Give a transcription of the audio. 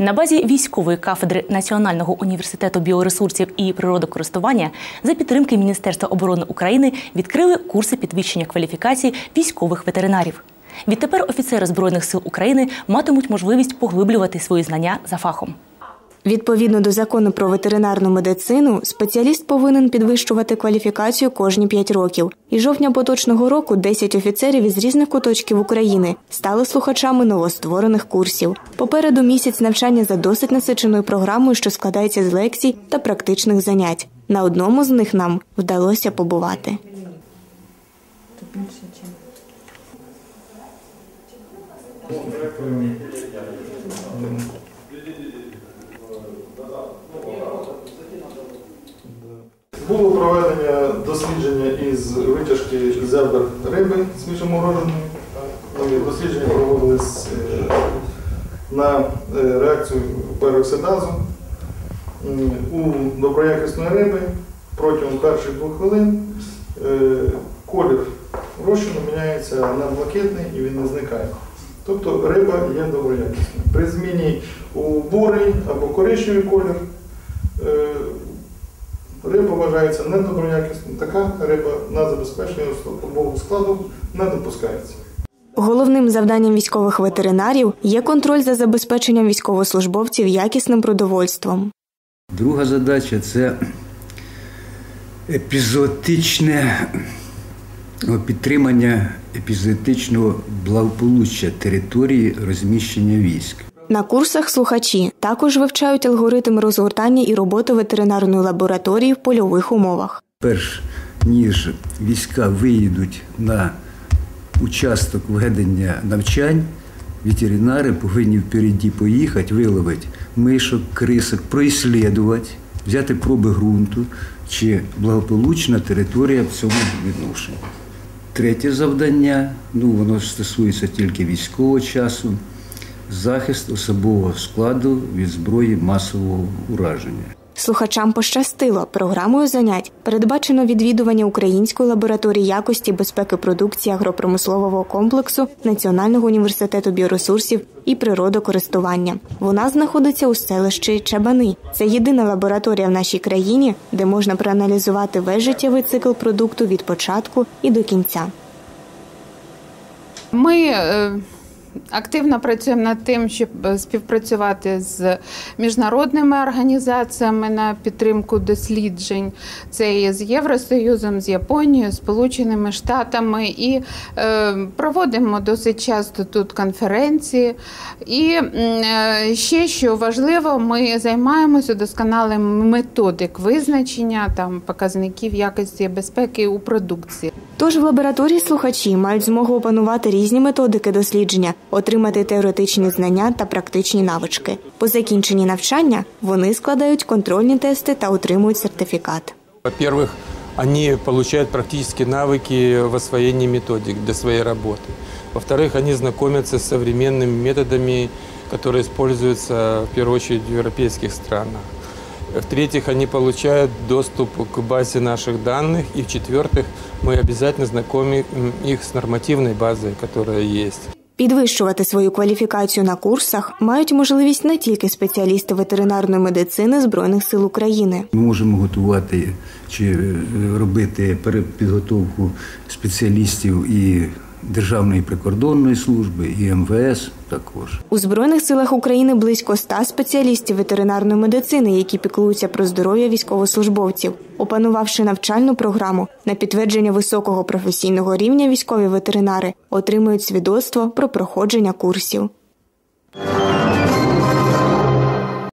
На базі військової кафедри Національного університету біоресурсів і природокористування за підтримки Міністерства оборони України відкрили курси підвищення кваліфікації військових ветеринарів. Відтепер офіцери Збройних сил України матимуть можливість поглиблювати свої знання за фахом. Відповідно до закону про ветеринарну медицину, спеціаліст повинен підвищувати кваліфікацію кожні 5 років. І жовтня поточного року 10 офіцерів із різних куточків України стали слухачами новостворених курсів. Попереду місяць навчання за досить насиченою програмою, що складається з лекцій та практичних занять. На одному з них нам вдалося побувати. Було проведення дослідження із витяжки зербер риби свіжомороженої. Дослідження проводились е, на е, реакцію пероксидазу у доброякісної риби протягом перших двох хвилин е, колір розчину міняється на блакитний і він не зникає. Тобто риба є доброякісною. При зміні у бурий або коричневий колір Риба вважається недоброякісною. Така риба на забезпечення особового складу не допускається. Головним завданням військових ветеринарів є контроль за забезпеченням військовослужбовців якісним продовольством. Друга задача це епізотичне підтримання епізотичного благополуччя території розміщення військ. На курсах слухачі також вивчають алгоритм розгортання і роботи ветеринарної лабораторії в польових умовах. Перш ніж війська виїдуть на участок ведення навчань, ветеринари повинні впереді поїхати, виловити мишок, крисок, проіслідувати, взяти проби ґрунту, чи благополучна територія в цьому відношенні. Третє завдання, ну воно стосується тільки військового часу, захист особового складу від зброї масового ураження. Слухачам пощастило. Програмою занять передбачено відвідування української лабораторії якості безпеки продукції агропромислового комплексу Національного університету біоресурсів і природокористування. Вона знаходиться у селищі Чабани. Це єдина лабораторія в нашій країні, де можна проаналізувати весь життєвий цикл продукту від початку і до кінця. Ми е, активно працюємо над тим, щоб е, співпрацювати з міжнародними організаціями на підтримку досліджень. Це і з Євросоюзом, з Японією, Сполученими Штатами, і е, проводимо досить часто тут конференції. І е, ще що важливо, ми займаємося удосконаленням методик визначення там показників якості безпеки у продукції. Тож в лабораторії слухачі мають змогу опанувати різні методики дослідження, отримати теоретичні знання та практичні навички. По закінченні навчання вони складають контрольні тести та отримують сертифікат. Во-первых, они получают практические навыки в освоении методик для своей работы. Во-вторых, они знакомятся с современными методами, которые используются в первую очередь в европейских странах. В-третьих, они получают доступ к базе наших данных. И в-четвертых, мы обязательно знакомим их с нормативной базой, которая есть. Підвищувати свою кваліфікацію на курсах мають можливість не тільки спеціалісти ветеринарної медицини Збройних сил України. Ми можемо готувати чи е, робити перепідготовку спеціалістів і Державної прикордонної служби, і МВС також. У Збройних силах України близько 100 спеціалістів ветеринарної медицини, які піклуються про здоров'я військовослужбовців. Опанувавши навчальну програму на підтвердження високого професійного рівня, військові ветеринари отримують свідоцтво про проходження курсів.